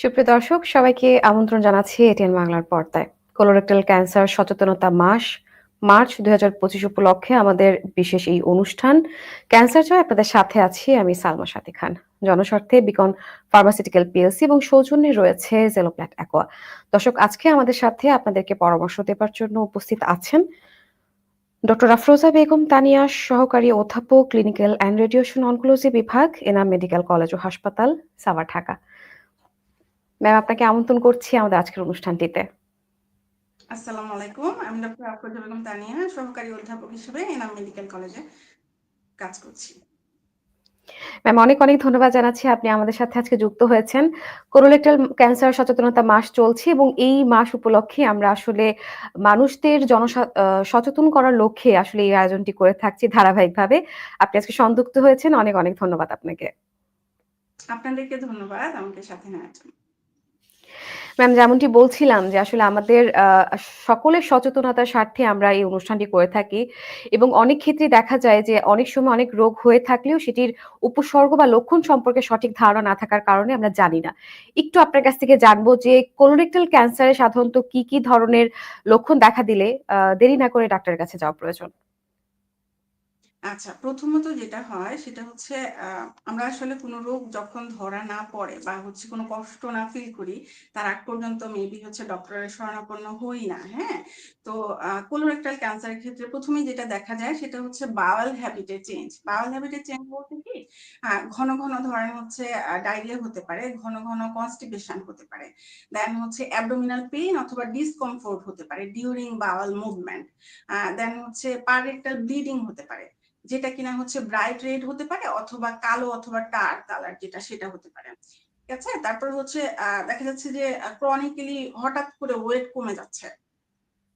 সুপ্রিয় দর্শক, সবাইকে আমন্ত্রণ জানাচ্ছি এটিএন বাংলার পর্দায়। কোলোরেক্টাল ক্যান্সার সচেতনতা মাস, মার্চ দুই হাজার পঁচিশ উপলক্ষে আমাদের বিশেষ এই অনুষ্ঠান। ক্যান্সার জয় আপনাদের সাথে আছি আমি সালমা সাথী খান। জনস্বার্থে বিকন ফার্মাসিউটিক্যাল পিএলসি এবং সৌজন্যে রয়েছে জেলোপ্ল্যাট অ্যাকোয়া দর্শক, আজকে আমাদের সাথে আপনাদেরকে পরামর্শ দেবার জন্য উপস্থিত আছেন ডক্টর আফরোজা বেগম তানিয়া, সহকারী অধ্যাপক ক্লিনিক্যাল অ্যান্ড রেডিয়েশন অনকোলজি বিভাগ, এনাম মেডিকেল কলেজ ও হাসপাতাল, সাভার, ঢাকা। ম্যাম আপনাকে আমন্ত্রণ করছি আমাদের আজকের অনুষ্ঠানটিতে। আসসালামু আলাইকুম। আমি ডক্টর আফরোজা বেগম তানিয়া সহকারী অধ্যাপক হিসেবে এনাম মেডিকেল কলেজে কাজ করছি। ম্যাম অনেক অনেক ধন্যবাদ জানাচ্ছি। আপনি আমাদের সাথে আজকে যুক্ত হয়েছেন। কোলোরেক্টাল ক্যান্সার সচেতনতা মাস চলছে এবং এই মাস উপলক্ষে আমরা আসলে মানুষদের জন সচেতন করার লক্ষ্যে আসলে এই আয়োজনটি করে থাকছি ধারাবাহিকভাবে। আপনি আজকে সংযুক্ত হয়েছেন। অনেক অনেক ধন্যবাদ আপনাকে। আপনাদেরকে ধন্যবাদ আমাকে সাথে নেওয়ার জন্য। ম্যাম যেমনটি বলছিলাম যে আসলে আমাদের সকলের সচেতনতার স্বার্থে আমরা এই অনুষ্ঠানটি করে থাকি এবং অনেক ক্ষেত্রে দেখা যায় যে অনেক সময় অনেক রোগ হয়ে থাকলেও সেটির উপসর্গ বা লক্ষণ সম্পর্কে সঠিক ধারণা না থাকার কারণে আমরা জানি না। একটু আপনার কাছ থেকে জানব যে কোলোরেক্টাল ক্যান্সারে সাধারণত কি কি ধরনের লক্ষণ দেখা দিলে দেরি না করে ডাক্তারের কাছে যাওয়া প্রয়োজন। আচ্ছা প্রথমত যেটা হয় সেটা হচ্ছে আমরা আসলে কোনো রোগ যখন ধরা না পড়ে বা হচ্ছে কোনো কষ্ট না ফিল করি, তার আগ পর্যন্ত মেবি হচ্ছে ডক্টরের শরণাপন্ন হই না হ্যাঁ? তো কোলোরেক্টাল ক্যান্সারের ক্ষেত্রে প্রথমেই যেটা দেখা যায় সেটা হচ্ছে বাওয়াল হ্যাবিটের চেঞ্জ বাওয়াল হ্যাবিটের চেঞ্জ বলতে কি? ঘন ঘন ধরেন হচ্ছে ডায়রিয়া হতে পারে, ঘন ঘন কনস্টিপেশন হতে পারে। দেন হচ্ছে অ্যাবডোমিনাল পেইন অথবা ডিসকমফোর্ট হতে পারে ডিউরিং বাওয়াল মুভমেন্ট দেন হচ্ছে পারেক্টাল ব্লিডিং হতে পারে। যেটা কিনা হচ্ছে ব্রাইট রেড হতে পারে অথবা কালো অথবা টার কালার যেটা সেটা হতে পারে। ঠিক আছে? তারপর হচ্ছে দেখা যাচ্ছে যে ক্রনিক্যালি হঠাৎ করে ওয়েট কমে যাচ্ছে।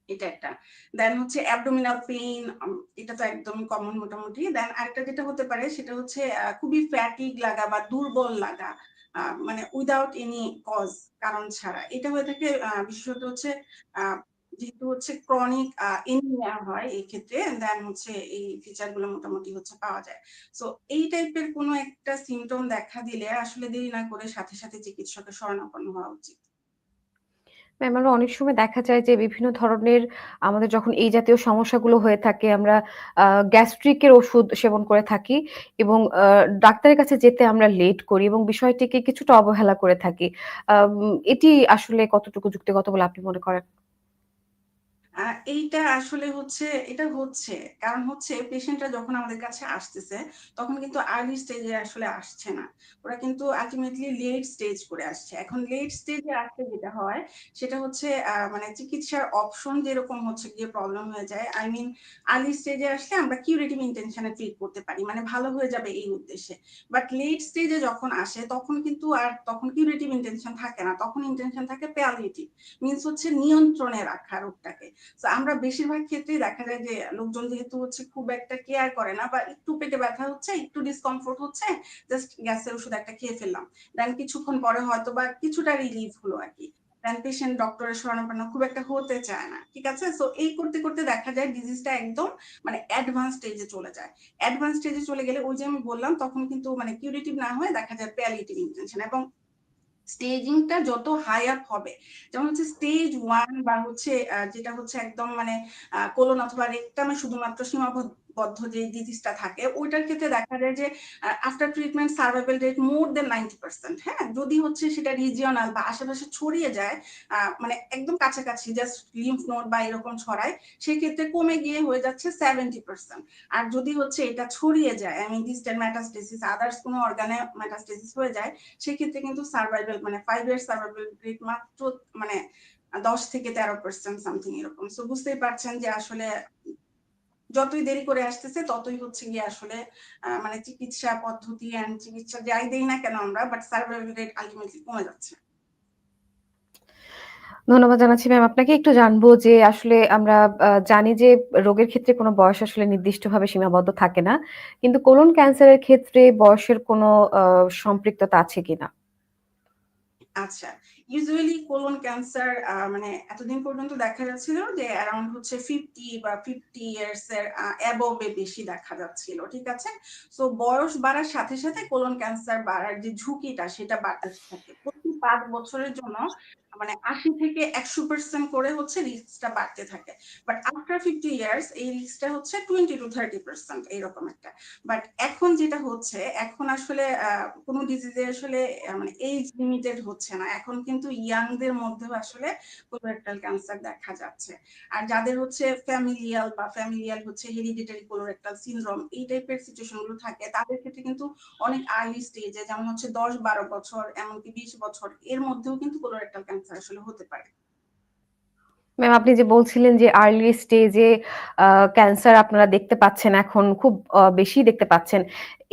এটা একটা। দেন হচ্ছে অ্যাবডোমিনাল পেইন এটা তো একদমই কমন মোটামুটি। দেন আরেকটা যেটা হতে পারে সেটা হচ্ছে খুবই ফ্যাটিক লাগা বা দুর্বল লাগা মানে উইদাউট এনি কজ কারণ ছাড়া। এটা হয়ে থাকে বিশেষত হচ্ছে যেহেতু হচ্ছে ক্রনিক এনিমিয়া হয় এই ক্ষেত্রে দেন হচ্ছে এই ফিচারগুলো মোটামুটি হচ্ছে পাওয়া যায়। সো এই টাইপের কোনো একটা সিমটম দেখা দিলে আসলে দেরি না করে সাথে সাথে চিকিৎসকের শরণাপন্ন হওয়া উচিত। ম্যাম আমরা অনেক সময় দেখা যায় যে বিভিন্ন ধরনের আমাদের যখন এই জাতীয় সমস্যাগুলো হয়ে থাকে, আমরা গ্যাস্ট্রিকের ওষুধ সেবন করে থাকি এবং ডাক্তারের কাছে যেতে আমরা লেট করি এবং বিষয়টিকে কিছুটা অবহেলা করে থাকি। এটি আসলে কতটুকু যুক্তিগত বলে আপনি মনে করেন? এইটা আসলে হচ্ছে, এটা হচ্ছে। কারণ হচ্ছে পেশেন্টরা যখন আমাদের কাছে আসতেছে, তখন কিন্তু আর্লি স্টেজে আসলে আসছে না। ওরা কিন্তু আলটিমেটলি লেট স্টেজ করে আসছে। এখন লেট স্টেজে আসতে যেটা হয়, সেটা হচ্ছে মানে চিকিৎসার অপশন যেরকম হচ্ছে গিয়ে প্রবলেম হয়ে যায়। আই মিন আর্লি স্টেজে আসলে আমরা কিউরেটিভ ইন্টেনশনে ট্রিট করতে পারি। মানে ভালো হয়ে যাবে এই উদ্দেশ্যে। বাট লেট স্টেজে যখন আসে, তখন কিন্তু আর তখন কিউরেটিভ ইন্টেনশন থাকে না। তখন ইন্টেনশন থাকে প্যালিয়েটিভ মিনস হচ্ছে নিয়ন্ত্রণে রাখা রোগটাকে। আমরা বেশিরভাগ ক্ষেত্রেই দেখা যায় যে লোকজন যেহেতু হচ্ছে খুব একটা কেয়ার করে না বা একটু পেটে ব্যথা হচ্ছে, একটু ডিসকমফোর্ট হচ্ছে জাস্ট গ্যাসের ওষুধ একটা খেয়ে ফেললাম। দেন কিছুক্ষণ পরে হয়তো বা কিছুটা রিলিফ হলো আর কি। দেন পেশেন্ট ডক্টরের শরণাপন্ন খুব একটা হতে চায় না, ঠিক আছে? সো এই করতে করতে দেখা যায় ডিজিজটা একদম মানে অ্যাডভান্স স্টেজে চলে যায়। অ্যাডভান্স স্টেজে চলে গেলে ওই যে আমি বললাম, তখন কিন্তু মানে কিউরেটিভ না হয়ে দেখা যায় প্যালিয়েটিভ ইন্টেনশন এবং স্টেজিংটা যত হাই আপ হবে, যেমন হচ্ছে স্টেজ ওয়ান বা হচ্ছে যেটা হচ্ছে একদম মানে কোলন অথবা রেকটামে শুধুমাত্র সীমাবদ্ধ বদ্ধ যে ডিজিজটা থাকে, ওইটার ক্ষেত্রে দেখা যায় যে after treatment survival rate more than ninety percent হ্যাঁ? যদি হচ্ছে সেটা রিজিওনাল বা আশেপাশে ছড়িয়ে যায় মানে একদম কাছাকাছি জাস্ট লিম্ফ নোড বা এরকম ছড়ায়, সেক্ষেত্রে কমে গিয়ে হয়ে যাচ্ছে সেভেন্টি পার্সেন্ট আর যদি হচ্ছে এটা ছড়িয়ে যায় আমি ডিস্টেন্ট ম্যাটাস্টেসিস আদার্স কোনো অর্গানে ম্যাটাস্টেসিস হয়ে যায়, সেক্ষেত্রে কিন্তু সার্ভাইভাল মানে ফাইভ ইয়ার সার্ভাইভাল রেট মাত্র মানে দশ থেকে তেরো পার্সেন্ট সামথিং এরকম। সো বুঝতেই পারছেন যে আসলে যতই দেরি করে আসতেছে ততই হচ্ছে গিয়ে আসলে মানে চিকিৎসা পদ্ধতি অ্যান্ড চিকিৎসা যাই দেই না কেন আমরা বাট সার্ভাইভাল রেট আলটিমেটলি কমে যাচ্ছে। ধন্যবাদ জানাচ্ছি ম্যাম আপনাকে একটু জানব যে আসলে আমরা জানি যে রোগের ক্ষেত্রে কোনো বয়স আসলে নির্দিষ্টভাবে সীমাবদ্ধ থাকে না কিন্তু কোলন ক্যান্সারের ক্ষেত্রে বয়সের কোনো সম্পৃক্ততা আছে কিনা? আচ্ছা। ইউজুয়ালি কোলন ক্যান্সার মানে এতদিন পর্যন্ত দেখা যাচ্ছিল যে অ্যারাউন্ড হচ্ছে ফিফটি বা ফিফটি ইয়ার্স এর অ্যাবভে বেশি দেখা যাচ্ছিল, ঠিক আছে? সো বয়স বাড়ার সাথে সাথে কোলন ক্যান্সার বাড়ার যে ঝুঁকিটা সেটা বাড়তে থাকে। প্রতি পাঁচ বছরের জন্য মানে 80 থেকে 100% করে হচ্ছে রিস্কটা বাড়তে থাকে। বাট আফটার 50 ইয়ার্স এই রিস্কটা হচ্ছে 20-30% এইরকম একটা। বাট এখন যেটা হচ্ছে, এখন আসলে কোন ডিজিজে আসলে মানে এইজ লিমিটেড হচ্ছে না। এখন কিন্তু ইয়াংদের মধ্যেও আসলে কোলোরেক্টাল ক্যান্সার দেখা যাচ্ছে। আর যাদের হচ্ছে ফ্যামিলিয়াল বা ফ্যামিলিয়াল হচ্ছে হেরিডিটারি কোলোরেক্টাল সিনড্রোম এই টাইপের সিচুয়েশনগুলো থাকে তাদের ক্ষেত্রে কিন্তু অনেক আর্লি স্টেজে যেমন হচ্ছে দশ বারো বছর এমনকি 20 বছর এর মধ্যেও কিন্তু কোলোরেক্টাল ক্যান্সার আসলে হতে পারে। ম্যাম আপনি যে বলছিলেন যে আর্লি স্টেজে ক্যান্সার আপনারা দেখতে পাচ্ছেন এখন, খুব বেশি দেখতে পাচ্ছেন।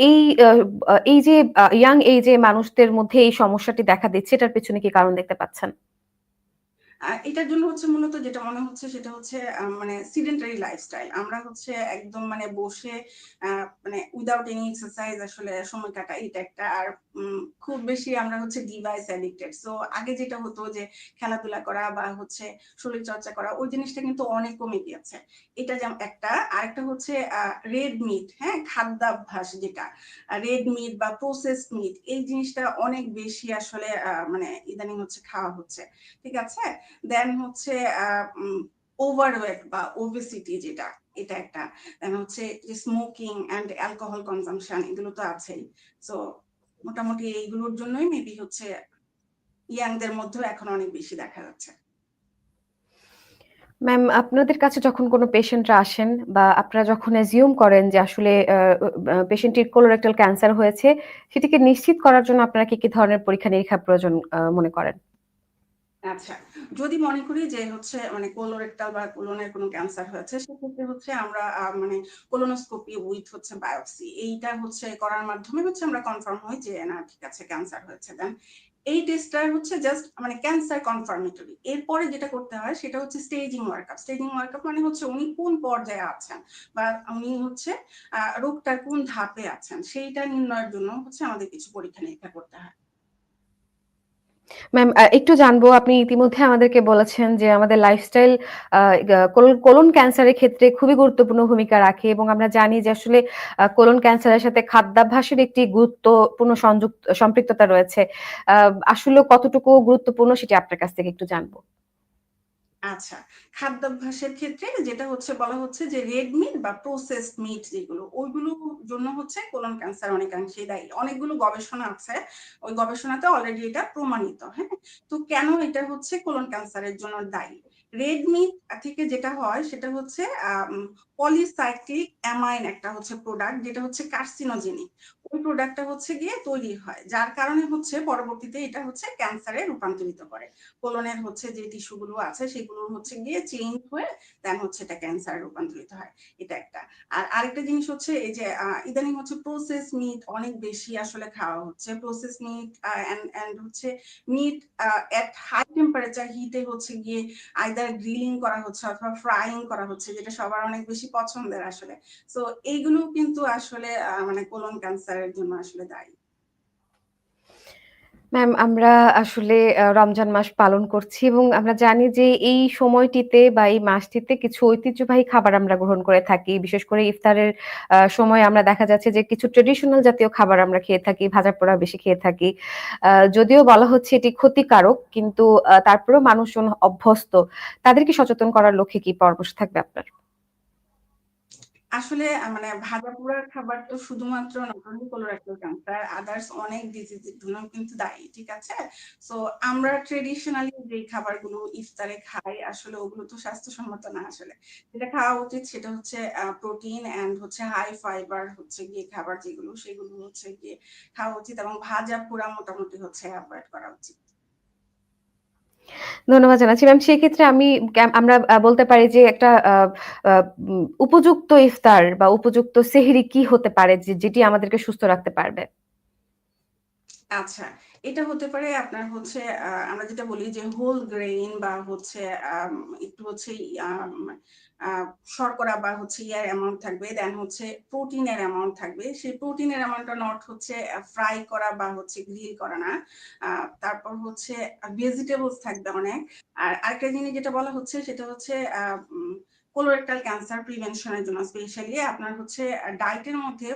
এই এই যে ইয়াং এই যে মানুষদের মধ্যে এই সমস্যাটি দেখা দিচ্ছে, এটার পেছনে কি কারণ দেখতে পাচ্ছেন? এটার জন্য হচ্ছে মূলত যেটা মনে হচ্ছে সেটা হচ্ছে মানে সেডেন্টারি লাইফস্টাইল। আমরা হচ্ছে একদম মানে বসে মানে উইথআউট এনি এক্সারসাইজ আসলে সময় কাটাই এটা একটা। আর খুব বেশি আমরা হচ্ছে ডিভাইস অ্যাডিক্টেড। সো আগে যেটা হতো যে খেলাধুলা করা বা হচ্ছে শরীরচর্চা করা ওই জিনিসটা কিন্তু অনেক কমে গিয়েছে। এটা যেমন একটা। আরেকটা হচ্ছে রেড মিট, হ্যাঁ? খাদ্যাভ্যাস যেটা। রেড মিট বা প্রসেসড মিট এই জিনিসটা অনেক বেশি আসলে মানে ইদানিং হচ্ছে খাওয়া হচ্ছে। ঠিক আছে? দেন হচ্ছে ওভারওয়েট বা ওবেসিটি যেটা এটা একটা। দেন হচ্ছে যে স্মোকিং অ্যান্ড অ্যালকোহল কনজাম্পশন এগুলো তো আছেই। সো মোটামুটি এইগুলোর জন্যই মেবি হচ্ছে ইয়াংদের মধ্যেও এখন অনেক বেশি দেখা যাচ্ছে। ম্যাম আপনাদের কাছে যখন কোন পেশেন্টরা আসেন বা আপনারা যখন অ্যাজিউম করেন যে আসলে পেশেন্টটির কোলোরেক্টাল ক্যান্সার হয়েছে, সেটিকে নিশ্চিত করার জন্য আপনারা কি, কি ধরনের পরীক্ষা-নিরীক্ষা প্রয়োজন আ মনে করেন? আচ্ছা। যদি মনে করি যে হচ্ছে মানে কোলোরেক্টাল বা কোলনের কোন ক্যান্সার হয়েছে, সেক্ষেত্রে হচ্ছে আমরা মানে কোলোনোস্কোপি উইথ হচ্ছে বায়োপসি এইটা হচ্ছে করার মাধ্যমে হচ্ছে আমরা কনফার্ম হই যে, না, ঠিক আছে ক্যান্সার হয়েছে। দেন এই টেস্টটা হচ্ছে জাস্ট মানে ক্যান্সার কনফার্মেটরি। এরপরে যেটা করতে হয় সেটা হচ্ছে স্টেজিং ওয়ার্কআপ। স্টেজিং ওয়ার্কআপ মানে হচ্ছে উনি কোন পর্যায়ে আছেন বা উনি হচ্ছে রোগটার কোন ধাপে আছেন সেইটা নির্ণয়ের জন্য হচ্ছে আমাদের কিছু পরীক্ষা-নিরীক্ষা করতে হয়। ম্যাম একটু জানব, আপনি ইতিমধ্যে আমাদেরকে বলেছেন যে আমাদের লাইফস্টাইল কোলন ক্যান্সারের ক্ষেত্রে খুবই গুরুত্বপূর্ণ ভূমিকা রাখে এবং আমরা জানি যে আসলে কোলন ক্যান্সারের সাথে খাদ্যাভ্যাসের একটি গুরুত্বপূর্ণ সংযুক্ত, সম্পৃক্ততা রয়েছে। আসলে কতটুকু গুরুত্বপূর্ণ সেটি আপনার কাছ থেকে একটু জানব। আচ্ছা। খাদ্যাভ্যাসের ক্ষেত্রে যেটা হচ্ছে বলা হচ্ছে যে রেড মিট বা প্রসেসড মিট যেগুলো ওইগুলোর জন্য হচ্ছে কোলন ক্যান্সার অনেকাংশেই দায়ী। অনেকগুলো গবেষণা আছে। ওই গবেষণাতে অলরেডি এটা প্রমাণিত, হ্যাঁ? তো কেন এটা হচ্ছে কোলন ক্যান্সারের জন্য দায়ী? রেড মিট থেকে যেটা হয় সেটা হচ্ছে পলিসাইক্লিক অ্যামাইন একটা হচ্ছে প্রোডাক্ট যেটা হচ্ছে কার্সিনোজেনিক। ওই প্রোডাক্টটা হচ্ছে গিয়ে তৈরি হয়। যার কারণে হচ্ছে পরবর্তীতে এটা হচ্ছে ক্যান্সারে রূপান্তরিত করে। কোলনের হচ্ছে যে টিস্যু গুলো আছে সেগুলো হচ্ছে গিয়ে চেঞ্জ হয়ে দেন হচ্ছে এটা ক্যান্সারে রূপান্তরিত হয়। এটা একটা। আর আরেকটা জিনিস হচ্ছে এই যে ইদানিং হচ্ছে প্রসেসড মিট অনেক বেশি আসলে খাওয়া হচ্ছে। প্রসেসড মিট অ্যান্ড হচ্ছে মিট এট হাই টেম্পারেচার হিটে হচ্ছে গিয়ে আইদার গ্রিলিং করা হচ্ছে অথবা ফ্রাইং করা হচ্ছে, যেটা সবার অনেক বেশি পছন্দের আসলে। সো এইগুলো কিন্তু আসলে মানে কোলন ক্যান্সারের জন্য আসলে দায়ী। ম্যাম আমরা আসলে রমজান মাস পালন করছি এবং আমরা জানি যে এই সময়টিতে বা এই মাসটিতে কিছু ঐতিহ্যবাহী খাবার আমরা গ্রহণ করে থাকি। বিশেষ করে ইফতারের সময় আমরা দেখা যাচ্ছে যে কিছু ট্র্যাডিশনাল জাতীয় খাবার আমরা খেয়ে থাকি, ভাজা-পোড়া বেশি খেয়ে থাকি। যদিও বলা হচ্ছে এটি ক্ষতিকারক কিন্তু তারপরেও মানুষজন অভ্যস্ত। তাদেরকে সচেতন করার লক্ষ্যে কি পরামর্শ থাকবে আপনার? আসলে মানে ভাজা-পোড়ার খাবার তো শুধুমাত্র নট কোলোরেক্টাল ক্যান্সার, আদারস অনেক ডিজিজ এর জন্যও কিন্তু দায়ী। ঠিক আছে? সো আমরা ট্র্যাডিশনালি যেই খাবারগুলো ইফতারে খাই আসলে ওগুলো তো স্বাস্থ্যসম্মত না আসলে। যেটা খাওয়া উচিত সেটা হচ্ছে প্রোটিন অ্যান্ড হচ্ছে হাই ফাইবার হচ্ছে গিয়ে খাবার যেগুলো সেগুলো হচ্ছে গিয়ে খাওয়া উচিত এবং ভাজা-পোড়া মোটামুটি হচ্ছে এভয়েড করা উচিত। ধন্যবাদ জানাচ্ছি। ম্যাম সেক্ষেত্রে আমি আমরা বলতে পারি যে একটা উপযুক্ত ইফতার বা উপযুক্ত সেহরি কি হতে পারে যেটি আমাদেরকে সুস্থ রাখতে পারবে? আচ্ছা। এটা হতে পারে আপনার হচ্ছে আমরা যেটা বলি যে হোল গ্রেইন বা হচ্ছে একটু হচ্ছে শর্করা বা হচ্ছে ইয়ার অ্যামাউন্ট থাকবে। দেন হচ্ছে প্রোটিনের অ্যামাউন্ট থাকবে। সেই প্রোটিনের অ্যামাউন্টটা নট হচ্ছে ফ্রাই করা বা হচ্ছে গ্রিল করা না। তারপর হচ্ছে ভেজিটেবলস থাকবে অনেক। আর আরেকটা জিনিস যেটা বলা হচ্ছে, সেটা হচ্ছে কোলোরেক্টাল ক্যান্সার প্রিভেনশনের জন্য স্পেশালি আপনার হচ্ছে ডায়েটের মধ্যে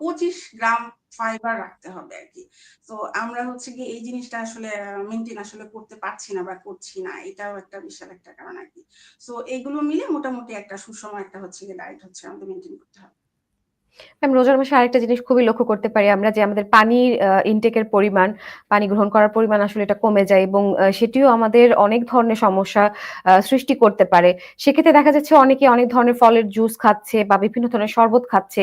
২৫ গ্রাম ফাইবার রাখতে হবে আর কি তো আমরা হচ্ছে গিয়ে এই জিনিসটা আসলে মেনটেন আসলে করতে পারছি না বা করছি না। এটাও একটা বিশাল একটা কারণ আর কি তো এইগুলো মিলে মোটামুটি একটা সুষম একটা হচ্ছে গিয়ে ডায়েট হচ্ছে আমাদের মেনটেন করতে হবে। ম্যাম রোজার মাসে আরেকটা জিনিস খুবই লক্ষ্য করতে পারি আমরা যে আমাদের পানির আ ইনটেক এর পরিমাণ, পানি গ্রহণ করার পরিমাণ আসলে এটা কমে যায় এবং সেটিও আমাদের অনেক ধরনের সমস্যা সৃষ্টি করতে পারে। সেক্ষেত্রে দেখা যাচ্ছে অনেকে অনেক ধরনের ফলের জুস খাচ্ছে বা বিভিন্ন ধরনের শরবত খাচ্ছে।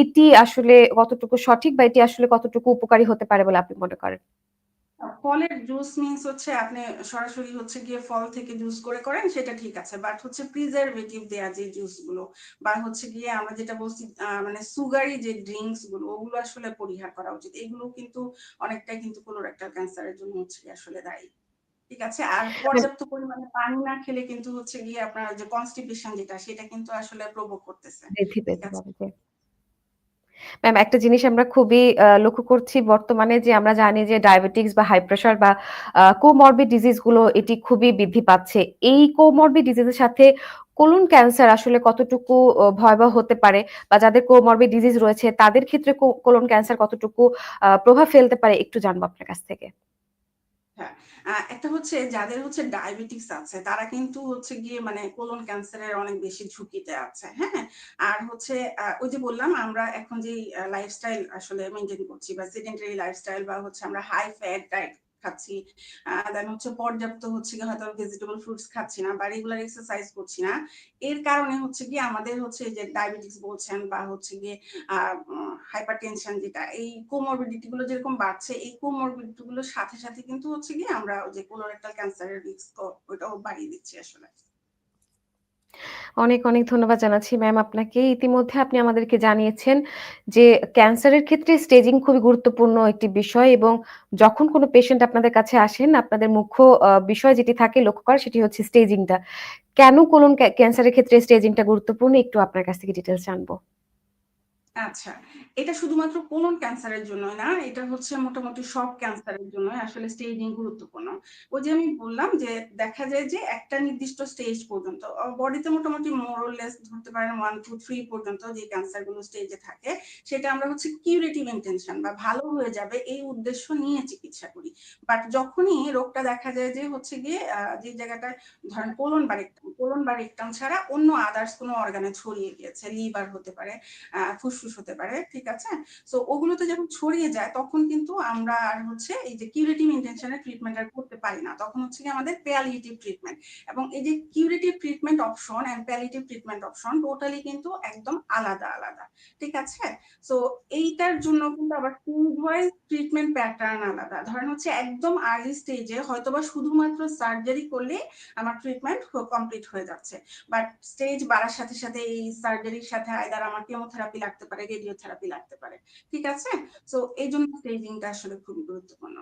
এটি আসলে কতটুকু সঠিক বা এটি আসলে কতটুকু উপকারী হতে পারে বলে আপনি মনে করেন? ফলের জুস মিন্স হচ্ছে আপনি সরাসরি হচ্ছে গিয়ে ফল থেকে জুস করে করেন সেটা ঠিক আছে। বাট হচ্ছে প্রিজারভেটিভ দেয়া যে জুসগুলো বা হচ্ছে গিয়ে আমরা যেটা বলছি মানে সুগারি যে ড্রিঙ্কসগুলো ওগুলো আসলে পরিহার করা উচিত। এগুলো কিন্তু অনেকটাই কিন্তু কোলোরেক্টাল ক্যান্সার এর জন্য হচ্ছে আসলে দায়ী। ঠিক আছে? আর পর্যাপ্ত পরিমাণে পানি না খেলে কিন্তু হচ্ছে গিয়ে আপনার যে কনস্টিপেশন যেটা সেটা কিন্তু আসলে প্রভোগ করতেছে। ঠিক আছে? ম্যাম একটা জিনিস আমরা খুবই লক্ষ্য করছি বর্তমানে যে আমরা জানি যে ডায়াবেটিকস বা হাই প্রেশার বা কোমরবিড ডিজিজগুলো এটি খুবই বৃদ্ধি পাচ্ছে। এই কোমরবিড ডিজিজ এর সাথে কোলন ক্যান্সার আসলে কতটুকু ভয়াবহ হতে পারে বা যাদের কোমরবিড ডিজিজ রয়েছে তাদের ক্ষেত্রে কোলন ক্যান্সার কতটুকু প্রভাব ফেলতে পারে একটু জানব আপনার কাছ থেকে। হ্যাঁ, একটা হচ্ছে যাদের হচ্ছে ডায়াবেটিস আছে, তারা কিন্তু হচ্ছে গিয়ে মানে কোলন ক্যান্সারের অনেক বেশি ঝুঁকিতে আছে। হ্যাঁ? আর হচ্ছে ওই যে বললাম, আমরা এখন যে লাইফস্টাইল আসলে মেনটেন করছি বা সেকেন্ডারি লাইফস্টাইল বা হচ্ছে আমরা হাই ফ্যাট ডায়েট খাচ্ছি। দেন হচ্ছে পর্যাপ্ত হচ্ছে গিয়ে হয়তো ভেজিটেবল ফ্রুটস খাচ্ছি না বা রেগুলার এক্সারসাইজ করছি না। এর কারণে হচ্ছে কি আমাদের হচ্ছে যে ডায়াবেটিস বলছেন বা হচ্ছে গিয়ে হাইপার টেনশন যেটা এই কোমরবিডিটি গুলো যেরকম বাড়ছে এই কোমরবিডিটি গুলোর সাথে, সাথে কিন্তু হচ্ছে গিয়ে আমরা যে কোলোরেক্টাল ক্যান্সারের রিস্ক ওইটাও বাড়িয়ে দিচ্ছি আসলে। অনেক, অনেক ধন্যবাদ জানাচ্ছি ম্যাম আপনাকে। ইতিমধ্যে আপনি আমাদেরকে জানিয়েছেন যে ক্যান্সারের ক্ষেত্রে স্টেজিং খুবই গুরুত্বপূর্ণ একটি বিষয় এবং যখন কোনো পেশেন্ট আপনাদের কাছে আসেন আপনাদের মুখ্য বিষয় যেটি থাকে লক্ষ্য করা সেটি হচ্ছে স্টেজিংটা। কেন কোলন ক্যান্সারের ক্ষেত্রে স্টেজিংটা গুরুত্বপূর্ণ একটু আপনার কাছ থেকে ডিটেলস জানব। আচ্ছা। এটা শুধুমাত্র কোলন ক্যান্সারের জন্যই না, এটা হচ্ছে মোটামুটি সব ক্যান্সারের জন্যই আসলে স্টেজিং গুরুত্বপূর্ণ। ওই যে আমি বললাম যে দেখা যায় যে একটা নির্দিষ্ট স্টেজ পর্যন্ত বডিতে মোটামুটি মোর অর লেস ধরতে পারেন 1, 2, 3 পর্যন্ত যে ক্যান্সারগুলো স্টেজে থাকে, সেটা আমরা হচ্ছে কিউরেটিভ ইনটেনশন বা ভালো হয়ে যাবে এই উদ্দেশ্য নিয়ে চিকিৎসা করি। বাট যখনই রোগটা দেখা যায় যে হচ্ছে গিয়ে যে জায়গাটায় ধরেন কোলন বা রেক্টাম, কোলন বা রেক্টাম ছাড়া অন্য আদার্স কোনো অর্গানে ছড়িয়ে গিয়েছে। লিভার হতে পারে, আ ফুসফুস হতে পারে। ঠিক আছে? সো ওগুলোতে যখন ছড়িয়ে যায় তখন কিন্তু আমরা আর হচ্ছে এই যে কিউরেটিভ ইনটেনশন এর ট্রিটমেন্ট আর করতে পারি না। তখন হচ্ছে গিয়ে আমাদের প্যালিয়েটিভ ট্রিটমেন্ট এবং এই যে curative treatment option and palliative treatment option totally কিন্তু একদম আলাদা, আলাদা। ঠিক আছে? সো এইটার জন্য কিন্তু আবার স্টেজ ওয়াইজ ট্রিটমেন্ট প্যাটার্ন আলাদা। ধরেন হচ্ছে একদম আর্লি স্টেজে হয়তোবা শুধুমাত্র সার্জারি করলেই আমার ট্রিটমেন্ট কমপ্লিট হয়ে যাচ্ছে। বাট স্টেজ বাড়ার সাথে, সাথে এই সার্জারির সাথে আইদার আমার কেমোথেরাপি লাগতে পারে, রেডিওথেরাপি লাগতে পারে। ঠিক আছে? সো এইজন্য স্টেজিংটা আসলে খুবই গুরুত্বপূর্ণ।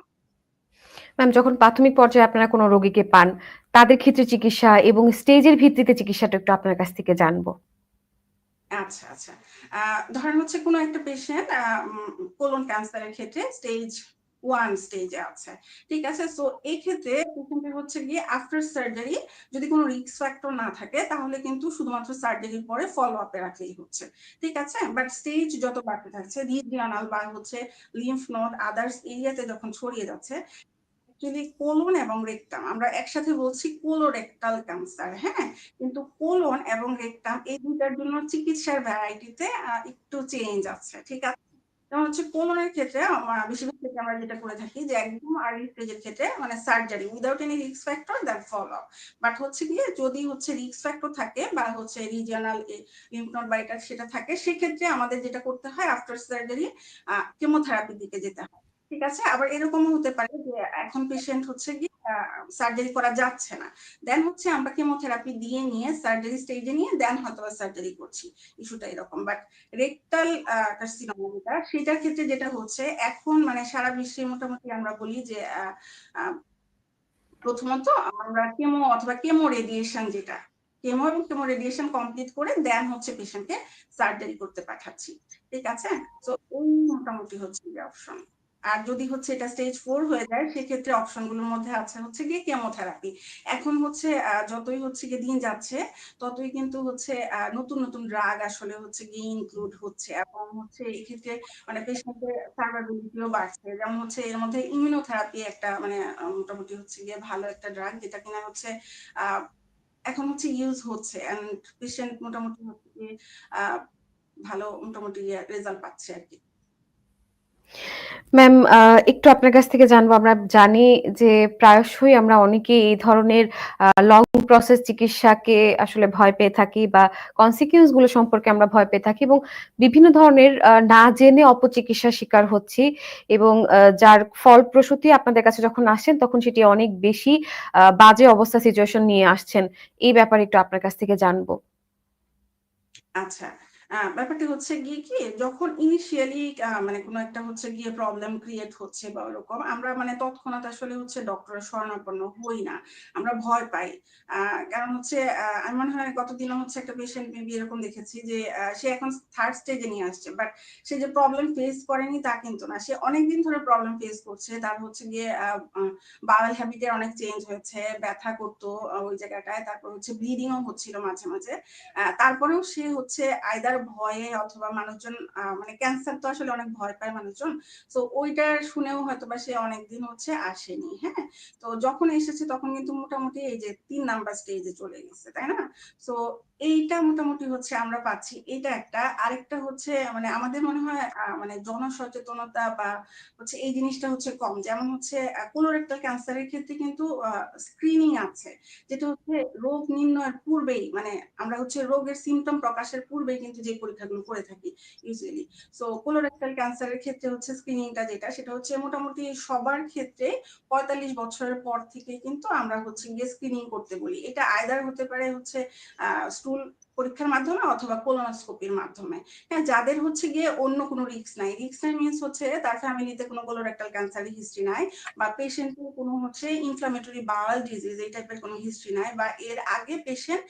ম্যাম যখন প্রাথমিক পর্যায়ে আপনারা কোনো রোগীকে পান, তাদের ক্ষেত্রে চিকিৎসা এবং স্টেজের ভিত্তিতে চিকিৎসাটা একটু আপনার কাছ থেকে জানব। আচ্ছা, আচ্ছা। আহ ধরেন হচ্ছে কোনো একটা পেশেন্ট কোলন ক্যান্সারের ক্ষেত্রে স্টেজ 1 স্টেজে আছে। ঠিক আছে? সো এক্ষেত্রে পেশেন্টের হচ্ছে গিয়ে আফটার সার্জারি যদি কোনো রিস্ক ফ্যাক্টর না থাকে তাহলে কিন্তু শুধুমাত্র সার্জারির পরে ফলো আপ রাখলেই হচ্ছে। ঠিক আছে? বাট স্টেজ যত বাড়তে থাকছে রিজিওনাল বা হচ্ছে লিম্ফ নোড আদার্স এরিয়াতে যখন ছড়িয়ে যাচ্ছে অ্যাকচুয়ালি কোলন এবং রেক্টাম আমরা একসাথে বলছি কোলোরেক্টাল ক্যান্সার, হ্যাঁ? কিন্তু কোলন এবং রেক্টাম এই ২ টার জন্য চিকিৎসার ভ্যারাইটিতে একটু চেঞ্জ আছে। ঠিক আছে? যেমন হচ্ছে ক্ষেত্রে বেশিরভাগ ক্ষেত্রে আমরা যেটা করে থাকি যে একদম আর্লি স্টেজের ক্ষেত্রে মানে surgery without any risk factor then follow. But হচ্ছে গিয়ে যদি হচ্ছে রিস্ক ফ্যাক্টর থাকে বা হচ্ছে এটা সেটা থাকে, সেক্ষেত্রে আমাদের যেটা করতে হয় আফটার সার্জারি কেমোথেরাপির দিকে যেতে হয়। ঠিক আছে? আবার এরকমও হতে পারে যে এখন পেশেন্ট হচ্ছে আ সার্জারি করা যাচ্ছে না। দেন হচ্ছে আমরা কেমোথেরাপি দিয়ে নিয়ে সার্জারি স্টেজে নিয়ে দেন হয়তোবা সার্জারি করছি। ইস্যুটা এরকম। বাট রেক্টাল কার্সিনোমা সেটার ক্ষেত্রে যেটা হচ্ছে এখন মানে সারা বিশ্বে মোটামুটি আমরা বলি যে প্রথমত আমরা কেমো অথবা কেমো রেডিয়েশন যেটা, কেমো এবং কেমো রেডিয়েশন কমপ্লিট করে দেন হচ্ছে পেশেন্টকে সার্জারি করতে পাঠাচ্ছি। ঠিক আছে? তো এই মোটামুটি হচ্ছে অপশন। আর যদি হচ্ছে এটা স্টেজ ফোর হয়ে যায়, সেক্ষেত্রে অপশনগুলোর মধ্যে আছে হচ্ছে গিয়ে কেমোথেরাপি এখন হচ্ছে যতই হচ্ছে গিয়ে দিন যাচ্ছে, ততই কিন্তু হচ্ছে নতুন নতুন ড্রাগ আসলে হচ্ছে গিয়ে ইনক্লুড হচ্ছে এবং হচ্ছে এক্ষেত্রে মানে পেশেন্টের সার্ভাইবিলিটিও বাড়ছে। যেমন হচ্ছে এর মধ্যে ইমিউনোথেরাপি একটা মানে মোটামুটি হচ্ছে গিয়ে ভালো একটা ড্রাগ যেটা কিনা হচ্ছে এখন হচ্ছে ইউজ হচ্ছে এন্ড পেশেন্ট মোটামুটি হচ্ছে ভালো মোটামুটি রেজাল্ট পাচ্ছে আর কি। ম্যাম একটু আপনার কাছ থেকে জানব। আমরা জানি যে প্রায়শই আমরা অনেকেই এই ধরনের লং প্রসেস চিকিৎসাকে আসলে ভয় পেয়ে থাকি বা কনসিকুয়েন্সগুলো সম্পর্কে আমরা ভয় পেয়ে থাকি এবং বিভিন্ন ধরনের না জেনে অপচিকিৎসার শিকার হচ্ছি এবং যার ফলপ্রসূতি আপনাদের কাছে যখন আসেন তখন সেটি অনেক বেশি বাজে অবস্থা সিচুয়েশন নিয়ে আসছেন। এই ব্যাপারে একটু আপনার কাছ থেকে জানব। আচ্ছা ব্যাপারটা হচ্ছে গিয়ে কি, যখন ইনিশিয়ালি মানে কোনো একটা হচ্ছে গিয়ে প্রবলেম ক্রিয়েট হচ্ছে বা ওরকম, আমরা মানে তৎক্ষণাৎ আসলে হচ্ছে ডক্টরের হই না। আমরা ভয় পাই। কারণ হচ্ছে আমি মনে হয় হচ্ছে একটা পেশেন্ট মেবি এরকম দেখেছি যে সে এখন থার্ড স্টেজে নিয়ে আসছে বাট সে যে প্রবলেম ফেস করেনি তা কিন্তু না। সে অনেকদিন ধরে প্রবলেম ফেস করছে, তার হচ্ছে গিয়ে বাওয়েল হ্যাবিটের অনেক চেঞ্জ হয়েছে, ব্যথা করতো ওই জায়গাটায়, তারপর হচ্ছে ব্লিডিংও হচ্ছিল মাঝে মাঝে। তারপরেও সে হচ্ছে আইদার ভয়ে অথবা মানুষজন মানে ক্যান্সার তো আসলে অনেক ভয় পায় মানুষজন। তো ওইটা শুনেও হয়তো বা সে অনেকদিন হচ্ছে আসেনি হ্যাঁ? তো যখন এসেছে তখন কিন্তু মোটামুটি এই যে তিন নাম্বার স্টেজে চলে গেছে, তাই না? তো এইটা মোটামুটি হচ্ছে আমরা পাচ্ছি। এটা একটা। আরেকটা হচ্ছে মানে আমাদের মনে হয় মানে জনসচেতনতা বা হচ্ছে এই জিনিসটা হচ্ছে কম। যেমন হচ্ছে কোলোরেক্টাল ক্যান্সারের ক্ষেত্রে কিন্তু স্ক্রিনিং আছে। যেটা হচ্ছে রোগ নির্ণয়ের পূর্বেই মানে আমরা হচ্ছে রোগের সিমটম প্রকাশের পূর্বেই কিন্তু যে পরীক্ষাগুলো করে থাকি ইউজুয়ালি সো কোলোরেক্টাল ক্যান্সারের ক্ষেত্রে হচ্ছে স্ক্রিনিংটা যেটা, সেটা হচ্ছে মোটামুটি সবার ক্ষেত্রে পঁয়তাল্লিশ বছরের পর থেকে কিন্তু আমরা হচ্ছে গিয়ে স্ক্রিনিং করতে বলি। এটা আয়দার হতে পারে হচ্ছে স্টুল পরীক্ষার মাধ্যমে অথবা কোলোনোস্কোপির মাধ্যমে। হ্যাঁ যাদের হচ্ছে গিয়ে অন্য কোনো রিস্ক নাই। রিক্স নাই মিনস হচ্ছে তার ফ্যামিলিতে কোনো কোলোরেক্টাল ক্যান্সারের হিস্ট্রি নাই বা পেশেন্টের কোনো হচ্ছে ইনফ্লামেটরি বাওয়াল ডিজিজ এই টাইপের কোনো হিস্ট্রি নাই বা এর আগে পেশেন্ট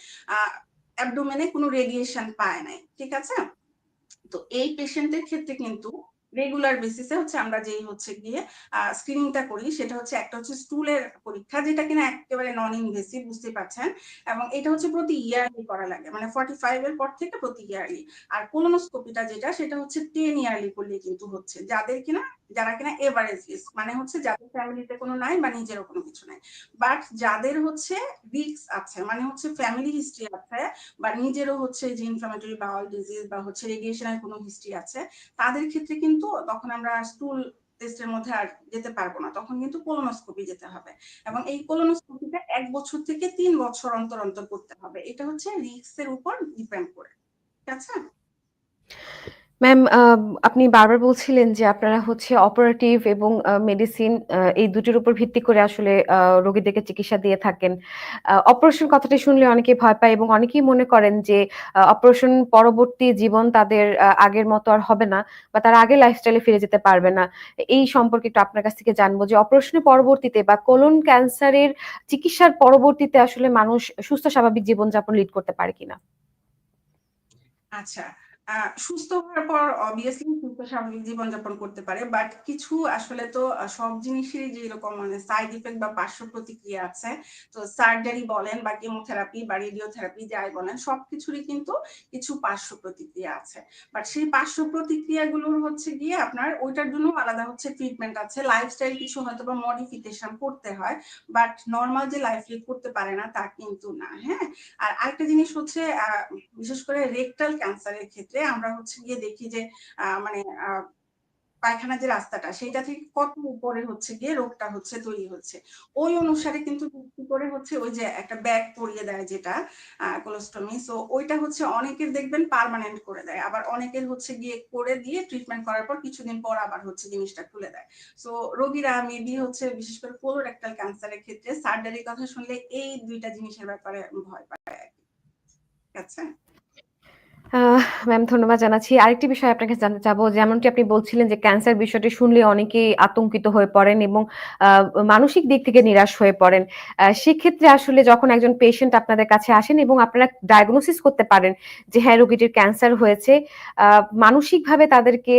অ্যাবডোমেনে কোনো রেডিয়েশন পায় নাই। ঠিক আছে? তো এই পেশেন্টের ক্ষেত্রে কিন্তু রেগুলার বেসিসে হচ্ছে আমরা যেই হচ্ছে গিয়ে স্ক্রিনিংটা করি, সেটা হচ্ছে একটা হচ্ছে স্টুলের পরীক্ষা, যেটা কিনা একেবারে নন ইনভেসিভ বুঝতে পারছেন? এবং এটা হচ্ছে প্রতি ইয়ারলি করা লাগে মানে ফর্টি ফাইভ এর পর থেকে প্রতি ইয়ারলি আর কোলোনোস্কোপিটা যেটা, সেটা হচ্ছে টেন ইয়ারলি করলে কিন্তু হচ্ছে, যাদের কিনা, যারা কিনা এভারেজ রিস্ক মানে হচ্ছে যাদের ফ্যামিলিতে কোনো নাই বা নিজেরও কোনো কিছু নাই। বাট যাদের হচ্ছে রিস্ক আছে মানে হচ্ছে ফ্যামিলি হিস্ট্রি আছে, বা নিজেরও হচ্ছে যে ইনফ্লামেটরি বাউল ডিজিজ বা হচ্ছে রেডিয়েশনের কোনো হিস্ট্রি আছে, তাদের ক্ষেত্রে কিন্তু তখন আমরা স্টুল টেস্টের মধ্যে আর যেতে পারব না। তখন কিন্তু কোলোনোস্কোপি যেতে হবে। এবং এই কোলোনোস্কোপিটা এক বছর থেকে তিন বছর অন্তর অন্তর করতে হবে। এটা হচ্ছে রিস্কের উপর ডিপেন্ড করে। ঠিক আছে? ম্যাম আপনি বারবার বলছিলেন যে আপনারা হচ্ছে অপারেটিভ এবং মেডিসিন এই দুটির উপর ভিত্তি করে আসলে রোগীদেরকে চিকিৎসা দিয়ে থাকেন। অপারেশন কথাটি শুনলে অনেকে ভয় পায় এবং অনেকেই মনে করেন যে অপারেশন পরবর্তী জীবন তাদের আগের মতো আর হবে না বা তারা আগে লাইফস্টাইলে ফিরে যেতে পারবে না। এই সম্পর্কে একটু আপনার কাছ থেকে জানব যে অপারেশনের পরবর্তীতে বা কোলন ক্যান্সারের চিকিৎসার পরবর্তীতে আসলে মানুষ সুস্থ স্বাভাবিক জীবনযাপন লিড করতে পারে কিনা? আচ্ছা সুস্থ হওয়ার পর অবভিয়াসলি সুস্থ স্বাভাবিক জীবনযাপন করতে পারে বাট কিছু আসলে তো সব জিনিসেরই যে এরকম মানে সাইড ইফেক্ট বা পার্শ্ব প্রতিক্রিয়া আছে, তো সার্জারি বলেন বা কেমোথেরাপি বা রেডিওথেরাপি যাই বলেন, সবকিছুরই কিন্তু কিছু পার্শ্ব প্রতিক্রিয়া আছে। বাট সেই পার্শ্ব প্রতিক্রিয়া প্রতিক্রিয়াগুলোর হচ্ছে গিয়ে আপনার ওইটার জন্য আলাদা হচ্ছে ট্রিটমেন্ট আছে লাইফস্টাইল কিছু হয়তো বা মডিফিকেশন করতে হয় বাট নর্মাল যে লাইফ লিড করতে পারে না তা কিন্তু না হ্যাঁ? আর আরেকটা জিনিস হচ্ছে বিশেষ করে রেকটাল ক্যান্সারের ক্ষেত্রে আমরা হচ্ছে গিয়ে দেখি যে মানে পায়খানা যে রাস্তাটা সেটা থেকে কত উপরে হচ্ছে গিয়ে রোগটা হচ্ছে তৈরি হচ্ছে। ওই অনুসারে কিন্তু করে হচ্ছে ওই যে একটা ব্যাগ পরিয়ে দেয় যেটা কোলোস্টমি সো ওইটা হচ্ছে অনেকের দেখবেন পার্মানেন্ট করে দেয়। আবার অনেকের হচ্ছে গিয়ে করে দিয়ে ট্রিটমেন্ট করার পর কিছুদিন পর আবার হচ্ছে জিনিসটা খুলে দেয়। সো রোগীরা মেবি হচ্ছে বিশেষ করে কোলোরেক্টাল ক্যান্সারের ক্ষেত্রে সার্জারির কথা শুনলে এই দুইটা জিনিসের ব্যাপারে ভয় পায় ঠিক আছে? ম্যাম ধন্যবাদ জানাচ্ছি। আরেকটি বিষয় আপনার কাছে জানতে চাবো। যেমনটি আপনি বলছিলেন যে ক্যান্সার বিষয়টি শুনলে অনেকেই আতঙ্কিত হয়ে পড়েন এবং মানসিক দিক থেকে নিরাশ হয়ে পড়েন। সেক্ষেত্রে আসলে যখন একজন পেশেন্ট আপনাদের কাছে আসেন এবং আপনারা ডায়াগনোসিস করতে পারেন যে হ্যাঁ, রোগীটির ক্যান্সার হয়েছে। মানসিকভাবে তাদেরকে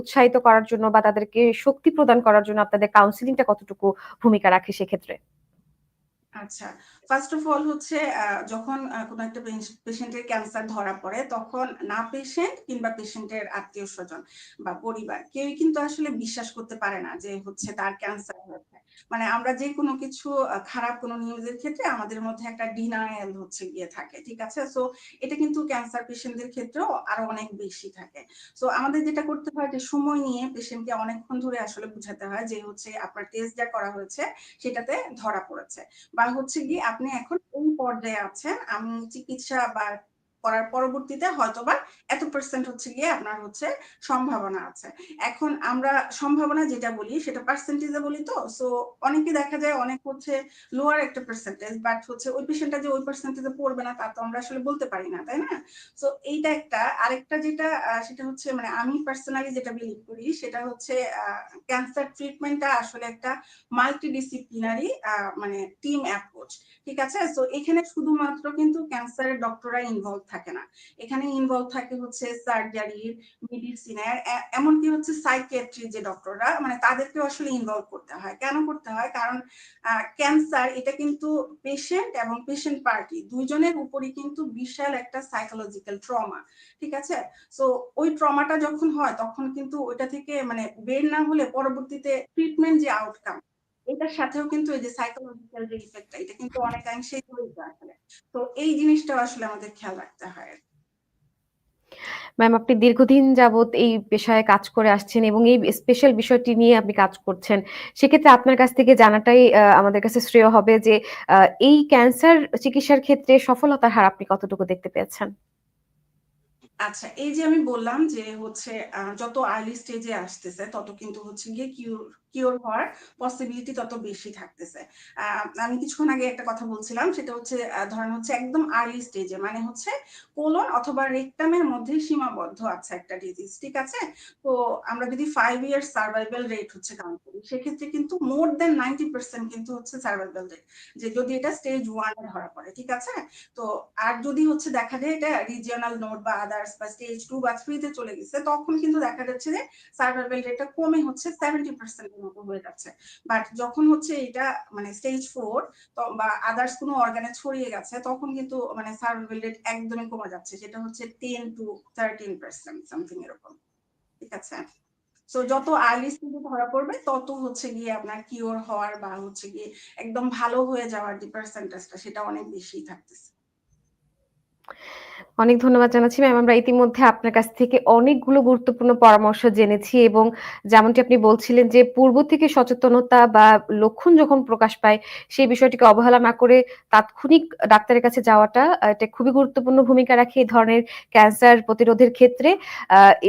উৎসাহিত করার জন্য বা তাদেরকে শক্তি প্রদান করার জন্য আপনাদের কাউন্সেলিং টা কতটুকু ভূমিকা রাখে সেক্ষেত্রে? আচ্ছা। ফার্স্ট অফ অল হচ্ছে যখন কোনো একটা পেশ পেশেন্টের ক্যান্সার ধরা পড়ে, তখন না পেশেন্ট কিংবা পেশেন্টের আত্মীয়স্বজন বা পরিবার কেউই কিন্তু আসলে বিশ্বাস করতে পারে না যে হচ্ছে তার ক্যান্সার হয়েছে। মানে আমরা যেকোনো কিছু খারাপ কোনো নিউজের ক্ষেত্রে আমাদের মধ্যে একটা ডিনায়াল হচ্ছে গিয়ে থাকে। ঠিক আছে? সো এটা কিন্তু ক্যান্সার পেশেন্টদের ক্ষেত্রেও আরও অনেক বেশি থাকে। সো আমাদের যেটা করতে হয় যে সময় নিয়ে পেশেন্টকে অনেকক্ষণ ধরে আসলে বুঝাতে হয় যে হচ্ছে আপনার টেস্ট যা করা হয়েছে সেটাতে ধরা পড়েছে। বা হচ্ছে গিয়ে আপনি এখন এই পর্যায়ে আছেন। আমি চিকিৎসা বা করার পরবর্তীতে হয়তোবা এত পারসেন্ট হচ্ছে গিয়ে আপনার হচ্ছে সম্ভাবনা আছে। এখন আমরা সম্ভাবনা যেটা বলি সেটা পার্সেন্টেজ বলি তো। সো অনেকে দেখা যায় অনেক হচ্ছে লোয়ার একটা পার্সেন্টেজ বাট হচ্ছে ওই পেশেন্টটা যে ওই পার্সেন্টেজ পড়বে না তা তো আমরা আসলে বলতে পারি না, তাই না? সো এইটা একটা। আরেকটা যেটা সেটা হচ্ছে মানে আমি পার্সোনালি যেটা বিলিভ করি সেটা হচ্ছে ক্যান্সার ট্রিটমেন্ট টা আসলে একটা মাল্টি ডিসিপ্লিনারি মানে টিম অ্যাপ্রোচ। ঠিক আছে? সো এখানে শুধুমাত্র কিন্তু ক্যান্সারের ডক্টররা ইনভলভ থাকে না। এখানে ইনভলভ থাকে হচ্ছে সার্জারির, মেডিসিনের এমনকি হচ্ছে সাইকিয়াট্রি যে ডক্টররা মানে তাদেরকেও আসলে ইনভলভ করতে হয়। কেন করতে হয়? কারণ ক্যান্সার এটা কিন্তু পেশেন্ট এবং পেশেন্ট পার্টি ২ জনের উপরই কিন্তু বিশাল একটা সাইকোলজিক্যাল ট্রমা। ঠিক আছে? সো ওই ট্রমাটা যখন হয় তখন কিন্তু ওইটা থেকে মানে বের না হলে পরবর্তীতে ট্রিটমেন্ট যে আউটকাম এটার সাথেও কিন্তু এই যে সাইকোলজিক্যাল যে ইফেক্ট টা এটা কিন্তু অনেকাংশেই জড়িত আসলে। তো এই জিনিসটাও আসলে আমাদের খেয়াল রাখতে হয় ম্যাম আপনি দীর্ঘদিন যাবৎ এই পেশায় কাজ করে আসছেন এবং এই স্পেশাল বিষয়টি নিয়ে আপনি কাজ করছেন। সেক্ষেত্রে আপনার কাছ থেকে জানাটাই আমাদের কাছে শ্রেয় হবে যে এই ক্যান্সার চিকিৎসার ক্ষেত্রে সফলতার হার আপনি কতটুকু দেখতে পেয়েছেন? আচ্ছা, এই যে আমি বললাম যে হচ্ছে যত আর্লি স্টেজে আসতেছে তত কিন্তু হচ্ছে গিয়ে কিউর কিওর হওয়ার পসিবিলিটি তত বেশি থাকতেছে। আমি কিছুক্ষণ আগে একটা কথা বলছিলাম, সেটা হচ্ছে ধরেন হচ্ছে একদম আর্লি স্টেজ মানে হচ্ছে কোলন অথবা রেকটাম এর মধ্যেই সীমাবদ্ধ আছে একটা ডিজিজ। ঠিক আছে? তো আমরা যদি 5 ইয়ার্স সারভাইভাল রেট হচ্ছে কাউন্ট করি, সেক্ষেত্রে কিন্তু মোর দ্যান 90% কিন্তু হচ্ছে সারভাইভাল রেট। যে যদি এটা স্টেজ 1 এ ধরা পড়ে। ঠিক আছে? তো আর যদি হচ্ছে দেখা যায় এটা রিজিওনাল নোট বা আদার্স বা স্টেজ টু বা 3 তে চলে গেছে, তখন কিন্তু দেখা যাচ্ছে যে সারভাইভাল রেটটা কমে হচ্ছে 70% এর মতো হয়ে যাচ্ছে। বাট যখন হচ্ছে এটা মানে স্টেজ 4 ত বা আদারস কোন অর্গান ছড়িয়ে গেছে, তখন কিন্তু মানে সারভাইভাল রেট একদমই কমে যাচ্ছে। সেটা হচ্ছে 10-13% সামথিং এরকম। ঠিক আছে? সো যত আর্লি স্টেজ ধরা পড়বে, তত হচ্ছে গিয়ে আপনার কিওর হওয়ার বা হচ্ছে গিয়ে একদম ভালো হয়ে যাওয়ার যে পার্সেন্টেজ টা, সেটা অনেক বেশি থাকতেছে। অনেক ধন্যবাদ জানাচ্ছি ম্যাম। আমরা ইতিমধ্যে আপনার কাছ থেকে অনেকগুলো গুরুত্বপূর্ণ পরামর্শ জেনেছি এবং যেমনটি আপনি বলছিলেন যে পূর্ব থেকে সচেতনতা বা লক্ষণ যখন প্রকাশ পায় সেই বিষয়টিকে অবহেলা না করে তাৎক্ষণিক ডাক্তারের কাছে যাওয়াটা এটা খুবই গুরুত্বপূর্ণ ভূমিকা রাখে এই ধরনের ক্যান্সার প্রতিরোধের ক্ষেত্রে।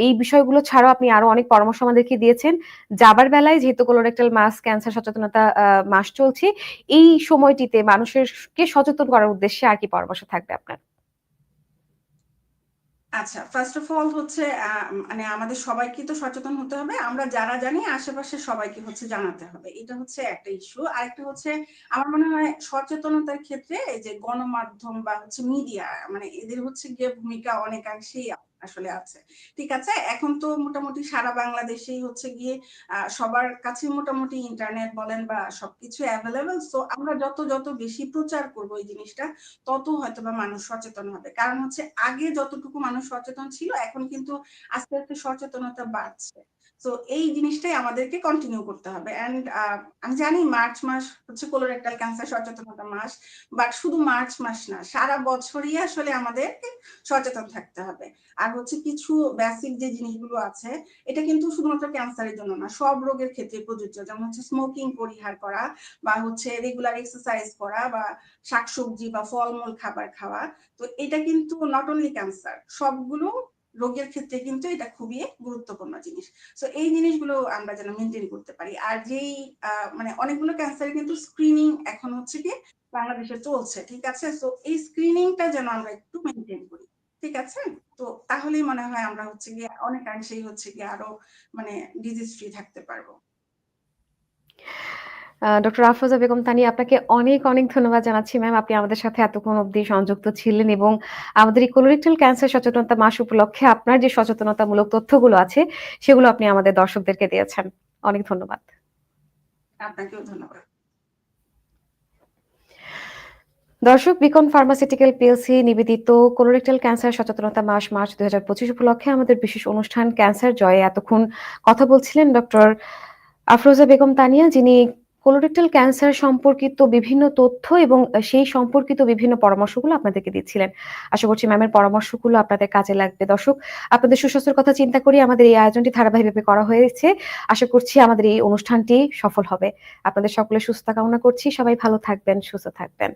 এই বিষয়গুলো ছাড়াও আপনি আরও অনেক পরামর্শ আমাদেরকে দিয়েছেন। যাবার বেলায় যেহেতু কোলোরেক্টাল মাস ক্যান্সার সচেতনতা মাস চলছে, এই সময়টিতে মানুষের কে সচেতন করার উদ্দেশ্যে আর কি পরামর্শ থাকবে আপনার? আচ্ছা, ফার্স্ট অফ অল হচ্ছে মানে আমাদের সবাইকে তো সচেতন হতে হবে। আমরা যারা জানি আশেপাশে সবাইকে হচ্ছে জানাতে হবে। এটা হচ্ছে একটা ইস্যু। আরেকটা হচ্ছে আমার মনে হয় সচেতনতার ক্ষেত্রে এই যে গণমাধ্যম বা হচ্ছে মিডিয়া মানে এদের হচ্ছে গিয়ে ভূমিকা অনেকাংশেই আসলে আছে। ঠিক আছে? এখন তো মোটামুটি সারা বাংলাদেশেই হচ্ছে গিয়ে সবার কাছে মোটামুটি ইন্টারনেট বলেন বা সবকিছু অ্যাভেলেবেল সো আমরা যত, যত বেশি প্রচার করব এই জিনিসটা তত হয়তো বা মানুষ সচেতন হবে। কারণ হচ্ছে আগে যতটুকু মানুষ সচেতন ছিল এখন কিন্তু আস্তে, আস্তে সচেতনতা বাড়ছে। সো এই জিনিসটাই আমাদেরকে কন্টিনিউ করতে হবে। অ্যান্ড আমি জানি মার্চ মাস হচ্ছে কোলোরেক্টাল ক্যান্সার সচেতনতা মাস। বাট শুধু মার্চ মাস না, সারা বছরই আসলে আমাদেরকে সচেতন থাকতে হবে। আর হচ্ছে কিছু বেসিক যে জিনিসগুলো আছে এটা কিন্তু শুধুমাত্র ক্যান্সারের জন্য না, সব রোগের ক্ষেত্রে প্রযোজ্য। যেমন হচ্ছে স্মোকিং পরিহার করা বা হচ্ছে রেগুলার এক্সারসাইজ করা বা শাকসবজি বা ফলমূল খাবার খাওয়া। তো এটা কিন্তু নট অনলি ক্যান্সার, সবগুলো রোগের ক্ষেত্রে কিন্তু এটা খুবই গুরুত্বপূর্ণ জিনিস। সো এই জিনিসগুলো আমরা যেন মেনটেন করতে পারি। আর যেই মানে অনেকগুলো ক্যান্সারে কিন্তু স্ক্রিনিং এখন হচ্ছে গিয়ে বাংলাদেশে চলছে। ঠিক আছে? সো এই স্ক্রিনিং টা যেন আমরা একটু মেনটেন করি। ঠিক আছে? তো তাহলেই মনে হয় আমরা হচ্ছে গিয়ে অনেকাংশেই হচ্ছে গিয়ে আরও মানে ডিজিজ ফ্রি থাকতে পারব। ডক্টর আফরোজা বেগম তানিয়া আপনাকে অনেক, অনেক ধন্যবাদ জানাচ্ছি ম্যাম। আপনি আমাদের সাথে এতক্ষণ অবধি সংযুক্ত ছিলেন এবং আমাদের এই কোলোরেক্টাল ক্যান্সার সচেতনতা মাস উপলক্ষে আপনার যে সচেতনতামূলক তথ্যগুলো আছে, সেগুলো আপনি আমাদের দর্শকদেরকে দিয়েছেন। অনেক ধন্যবাদ। আপনাকেও ধন্যবাদ। দর্শক বিকন ফার্মাসিউটিক্যাল পিএলসি নিবেদিত কোলোরেক্টাল ক্যান্সার সচেতনতা মাস মার্চ ২০২৫ উপলক্ষে আমাদের বিশেষ অনুষ্ঠান ক্যান্সার জয়ে এতক্ষণ কথা বলছিলেন ডক্টর আফরোজা বেগম তানিয়া যিনি কোলোরেক্টাল ক্যান্সার সম্পর্কিত বিভিন্ন তথ্য এবং সেই সম্পর্কিত বিভিন্ন পরামর্শগুলো আপনাদেরকে দিচ্ছিলেন। আশা করছি ম্যামের পরামর্শগুলো আপনাদের কাজে লাগবে। দর্শক, আপনাদের সুস্বাস্থ্যের কথা চিন্তা করে আমাদের এই আয়োজনটি ধারাবাহিকভাবে করা হয়েছে। আশা করছি আমাদের এই অনুষ্ঠানটি সফল হবে। আপনাদের সকলে সুস্থ কামনা করছি। সবাই ভালো থাকবেন, সুস্থ থাকবেন।